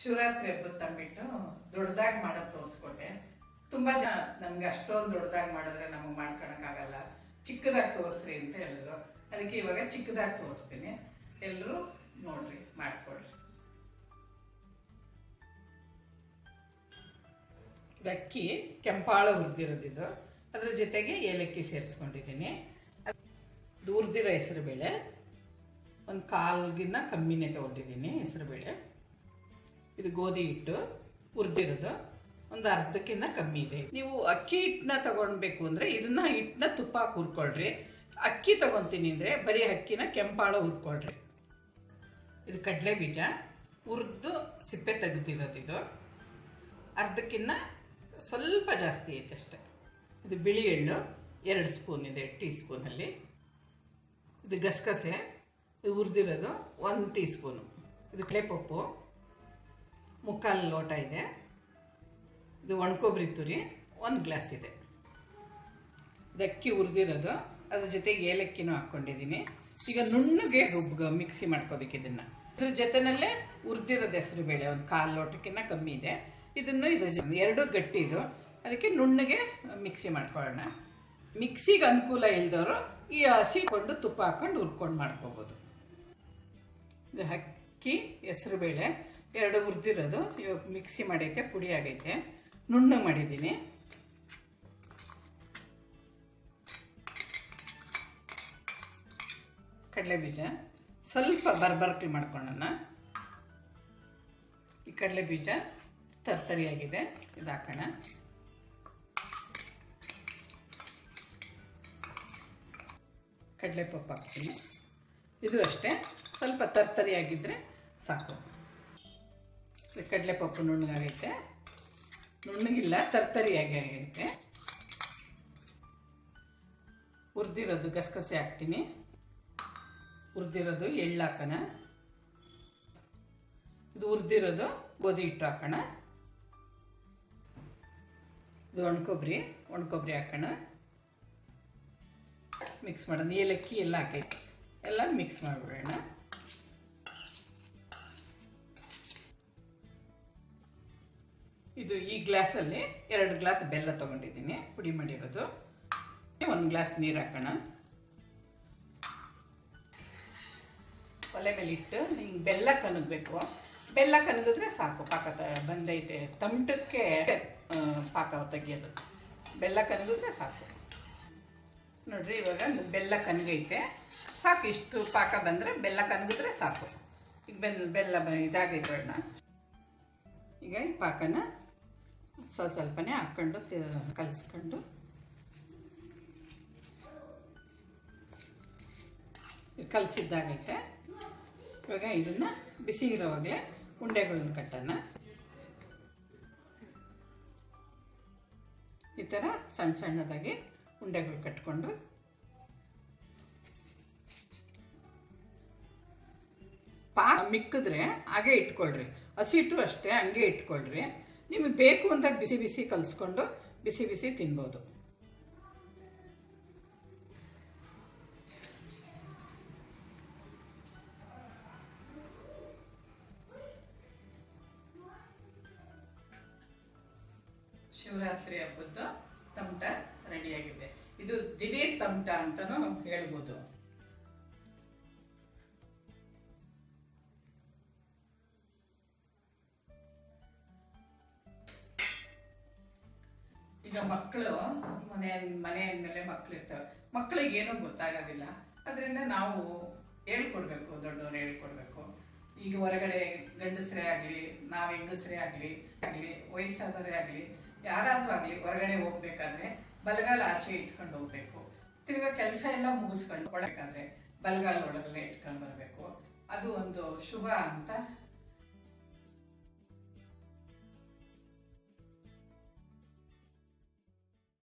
ಶಿವರಾತ್ರಿ ಹಬ್ಬದ ತಂಬಿಟ್ಟು ದೊಡ್ಡದಾಗಿ ಮಾಡೋದು ತೋರಿಸ್ಕೊಟ್ಟೆ. ತುಂಬಾ ಜನ ನಮ್ಗೆ ಅಷ್ಟೊಂದು ದೊಡ್ಡದಾಗಿ ಮಾಡಿದ್ರೆ ನಮಗೆ ಮಾಡ್ಕೊಳಕ್ಕಾಗಲ್ಲ. ಚಿಕ್ಕದಾಗಿ ತೋರಿಸ್ರಿ ಅಂತ ಹೇಳಿದ್ರು. ಅದಕ್ಕೆ ಇವಾಗ ಚಿಕ್ಕದಾಗಿ ತೋರಿಸ್ತೀನಿ. ಎಲ್ಲರೂ ನೋಡ್ರಿ, ಮಾಡ್ಕೊಳ್ರಿ. ಅಕ್ಕಿ ಕೆಂಪಾಳ ಹುರಿದಿರೋದಿದು ಅದ್ರ ಜೊತೆಗೆ ಏಲಕ್ಕಿ ಸೇರಿಸ್ಕೊಂಡಿದ್ದೀನಿ. ಅದು ಹುರಿದಿರೋ ಹೆಸರುಬೇಳೆ. ಒಂದು ಕಾಲ್ಗಿನ್ನ ಕಮ್ಮಿನೇ ತೊಗೊಂಡಿದ್ದೀನಿ ಹೆಸರುಬೇಳೆ. ಇದು ಗೋಧಿ ಹಿಟ್ಟು ಹುರಿದಿರೋದು ಒಂದು ಅರ್ಧಕ್ಕಿಂತ ಕಮ್ಮಿ ಇದೆ. ನೀವು ಅಕ್ಕಿ ಹಿಟ್ಟನ್ನ ತಗೊಳ್ಬೇಕು ಅಂದರೆ ಇದನ್ನ ಹಿಟ್ಟನ್ನ ತುಪ್ಪ ಹುರ್ಕೊಳ್ರಿ. ಅಕ್ಕಿ ತಗೊತೀನಿ ಅಂದರೆ ಬರೀ ಅಕ್ಕಿನ ಕೆಂಪಾಳ ಹುರ್ಕೊಳ್ರಿ. ಇದು ಕಡಲೆ ಬೀಜ ಹುರಿದು ಸಿಪ್ಪೆ ತೆಗೆದಿರೋದು ಇದು. ಅರ್ಧಕ್ಕಿಂತ ಸ್ವಲ್ಪ ಜಾಸ್ತಿ ಐತೆ ಅಷ್ಟೆ. ಇದು ಬಿಳಿ ಎಳ್ಳು, ಎರಡು ಸ್ಪೂನ್ ಇದೆ, ಟೀ ಸ್ಪೂನಲ್ಲಿ. ಇದು ಗಸಗಸೆ, ಇದು ಹುರಿದಿರೋದು ಒಂದು ಟೀ ಸ್ಪೂನು. ಇದು ಕಳೆಪಪ್ಪು ಮುಕ್ಕಾಲು ಲೋಟ ಇದೆ. ಇದು ಒಣಕೊಬ್ಬರಿ ತುರಿ, ಒಂದು ಗ್ಲಾಸ್ ಇದೆ. ಅಕ್ಕಿ ಹುರಿದಿರೋದು. ಅದ್ರ ಜೊತೆಗೆ ಏಲಕ್ಕಿನೂ ಹಾಕ್ಕೊಂಡಿದ್ದೀನಿ. ಈಗ ನುಣ್ಣಗೆ ರುಬ್ಬ ಮಿಕ್ಸಿ ಮಾಡ್ಕೋಬೇಕು ಇದನ್ನು. ಇದ್ರ ಜೊತೆನಲ್ಲೇ ಹುರಿದಿರೋದು ಹೆಸರು ಬೇಳೆ, ಒಂದು ಕಾಲು ಲೋಟಕ್ಕಿಂತ ಕಮ್ಮಿ ಇದೆ. ಇದನ್ನು ಇದ್ರ ಜೊತೆ ಎರಡು ಗಟ್ಟಿ ಇದು. ಅದಕ್ಕೆ ನುಣ್ಣಗೆ ಮಿಕ್ಸಿ ಮಾಡ್ಕೊಳ್ಳೋಣ. ಮಿಕ್ಸಿಗೆ ಅನುಕೂಲ ಇಲ್ದವರು ಈ ಹಸಿ ಕೊಂಡು ತುಪ್ಪ ಹಾಕ್ಕೊಂಡು ಹುರ್ಕೊಂಡು ಮಾಡ್ಕೋಬೋದು. ಇದು ಅಕ್ಕಿ, ಹೆಸರು ಬೇಳೆ. ಎರಡು ಹುರಿದಿರೋದು. ಇವಾಗ ಮಿಕ್ಸಿ ಮಾಡೈತೆ ಪುಡಿ ಆಗೈತೆ. ನುಣ್ಣಗೆ ಮಾಡಿದ್ದೀನಿ. ಕಡಲೆ ಬೀಜ ಸ್ವಲ್ಪ ಬರ್ಬರ್ಕಿ ಮಾಡ್ಕೊಳ್ಳೋಣ. ಈ ಕಡಲೆ ಬೀಜ ತರ್ತರಿಯಾಗಿದೆ. ಇದು ಹಾಕೋಣ. ಕಡಲೆಪಪ್ಪು ಹಾಕ್ತೀನಿ ಇದು ಅಷ್ಟೇ. ಸ್ವಲ್ಪ ತರ್ತರಿಯಾಗಿದ್ದರೆ ಸಾಕು. ಕಡಲೆಪಪ್ಪು ನುಣ್ಣಗಾಗೈತೆ. ನುಣ್ಣಗಿಲ್ಲ, ತರ್ತರಿಯಾಗಿ ಆಗೈತೆ. ಹುರಿದಿರೋದು ಗಸಗಸೆ ಹಾಕ್ತೀನಿ. ಹುರಿದಿರೋದು ಎಳ್ಳು ಹಾಕೋಣ. ಇದು ಹುರಿದಿರೋದು ಗೋಧಿ ಹಿಟ್ಟು ಹಾಕೋಣ. ಇದು ಒಣಕೊಬ್ಬರಿ ಒಣಕೊಬ್ಬರಿ ಹಾಕೋಣ. ಮಿಕ್ಸ್ ಮಾಡೋಣ. ಏಲಕ್ಕಿ ಎಲ್ಲ ಹಾಕೈತಿ. ಎಲ್ಲ ಮಿಕ್ಸ್ ಮಾಡಿಬಿಡೋಣ. ಇದು ಈ ಗ್ಲಾಸಲ್ಲಿ ಎರಡು ಗ್ಲಾಸ್ ಬೆಲ್ಲ ತೊಗೊಂಡಿದ್ದೀನಿ. ಪುಡಿ ಮಾಡಿರೋದು. ಒಂದು ಗ್ಲಾಸ್ ನೀರು ಹಾಕೋಣ. ಒಲೆ ಮೇಲೆ ಇಟ್ಟು ಹಿಂಗೆ ಬೆಲ್ಲ ಕನಗಬೇಕು. ಬೆಲ್ಲ ಕನಗಿದ್ರೆ ಸಾಕು, ಪಾಕ ತ- ಬಂದೈತೆ. ತಮಟಕ್ಕೆ ಪಾಕ ತೆಗಿಯೋದು. ಬೆಲ್ಲ ಕನಗಿದ್ರೆ ಸಾಕು. ನೋಡ್ರಿ, ಇವಾಗ ಬೆಲ್ಲ ಕನಗೈತೆ. ಸಾಕು, ಇಷ್ಟು ಪಾಕ ಬಂದರೆ ಬೆಲ್ಲ ಕನಗಿದ್ರೆ ಸಾಕು. ಈಗ ಬೆಲ್ಲ ಬೆಲ್ಲ ಇದಾಗೈತೆ ಈಗ ಈ ಪಾಕನ ಸ್ವಲ್ಪ ಸ್ವಲ್ಪನೇ ಹಾಕ್ಕೊಂಡು ಕಲಿಸ್ಕೊಂಡು. ಕಲಸಿದ್ದಾಗೈತೆ. ಇವಾಗ ಇದನ್ನ ಬಿಸಿ ಇರೋವಾಗಲೇ ಉಂಡೆಗಳನ್ನ ಕಟ್ಟೋಣ. ಈ ಥರ ಸಣ್ಣ ಸಣ್ಣದಾಗಿ ಉಂಡೆಗಳು ಕಟ್ಕೊಂಡು. ಪಾ ಮಿಕ್ಕಿದ್ರೆ ಹಾಗೆ ಇಟ್ಕೊಳ್ರಿ. ಹಸಿಟ್ಟು ಅಷ್ಟೇ ಹಂಗೆ ಇಟ್ಕೊಳ್ರಿ. ನಿಮಗೆ ಬೇಕು ಅಂತ ಬಿಸಿ ಬಿಸಿ ಕಲಿಸ್ಕೊಂಡು ಬಿಸಿ ಬಿಸಿ ತಿನ್ಬೋದು. ಶಿವರಾತ್ರಿ ಹಬ್ಬದ ತಮಟ ರೆಡಿಯಾಗಿದೆ. ಇದು ದಿಢೀರ್ ತಮಟ ಅಂತಲೂ ಹೇಳ್ಬೋದು. ಈಗ ಮಕ್ಕಳು, ಮನೆ ಮನೆ ಮೇಲೆ ಮಕ್ಕಳು ಇರ್ತವೆ. ಮಕ್ಕಳಿಗೆ ಏನೂ ಗೊತ್ತಾಗೋದಿಲ್ಲ. ಅದರಿಂದ ನಾವು ಹೇಳ್ಕೊಡ್ಬೇಕು, ದೊಡ್ಡವ್ರು ಹೇಳ್ಕೊಡ್ಬೇಕು. ಈಗ ಹೊರಗಡೆ ಗಂಡಸರೇ ಆಗಲಿ, ನಾವು ಹೆಂಗಸರೇ ಆಗಲಿ ಆಗಲಿ, ವಯಸ್ಸಾದವರೇ ಆಗಲಿ, ಯಾರಾದರೂ ಆಗಲಿ ಹೊರಗಡೆ ಹೋಗ್ಬೇಕಾದ್ರೆ ಬಲಗಾಲ ಆಚೆ ಇಟ್ಕೊಂಡು ಹೋಗ್ಬೇಕು. ತಿರ್ಗಾ ಕೆಲಸ ಎಲ್ಲ ಮುಗಿಸ್ಕೊಂಡು ಒಳಗಾದ್ರೆ ಬಲಗಾಲ ಒಳಗಡೆ ಇಟ್ಕೊಂಡು ಬರಬೇಕು. ಅದು ಒಂದು ಶುಭ ಅಂತ